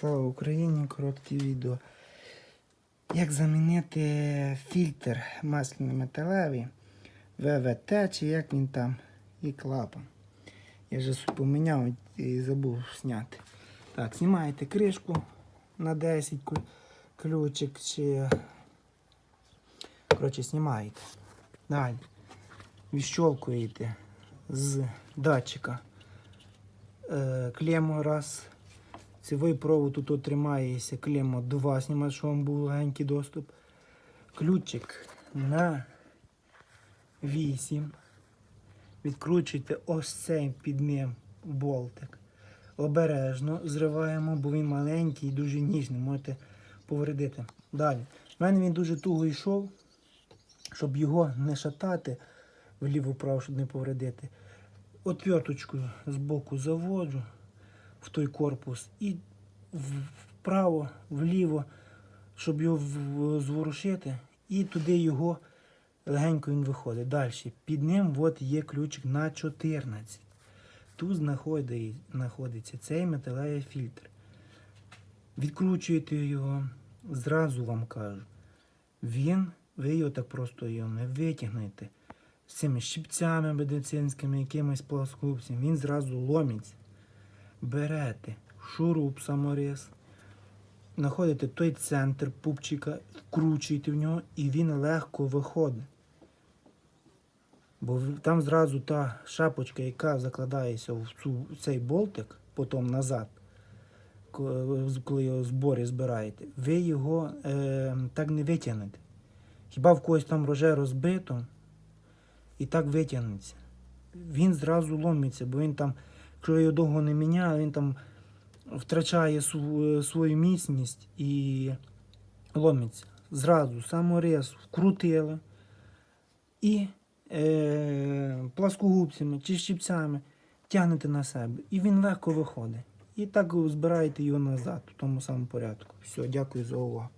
Слава Україні! Коротке відео. Як замінити фільтр масляний металевий ВВТ, чи як він там, і клапан. Я вже поміняв і забув зняти. Так, знімаєте кришку на 10 ключик чи. Коротше, знімаєте. Далі. Відщолкуєте з датчика е, клему раз. Цевий провод тут тримається клемо 2, знімає, щоб вам був легенький доступ. Ключик на 8. Відкручуйте ось цей під ним болтик. Обережно зриваємо, бо він маленький і дуже ніжний, можете повредити. Далі. У мене він дуже туго йшов, щоб його не шатати вліво-вправо, щоб не повредити. Отверточку з боку заводжу в той корпус і вправо, вліво, щоб його зворушити, і туди його легенько він виходить. Далі. Під ним от є ключик на 14. Тут знаходиться цей металевий фільтр. Відкручуєте його, зразу вам кажу. Він, ви його так просто його не витягнете з цими щипцями медицинськими, якимись плоскопцями, він зразу ломиться берете шуруп саморез, знаходите той центр пупчика, вкручуєте в нього і він легко виходить. Бо там зразу та шапочка, яка закладається в, цей болтик, потім назад, коли його в зборі збираєте, ви його е, так не витягнете. Хіба в когось там роже розбито і так витягнеться. Він зразу ломиться, бо він там якщо його довго не міняє, він там втрачає св- свою міцність і ломиться. Зразу саморез вкрутили і е, пласкогубцями чи щипцями тягнете на себе. І він легко виходить. І так збираєте його назад в тому самому порядку. Все, дякую за увагу.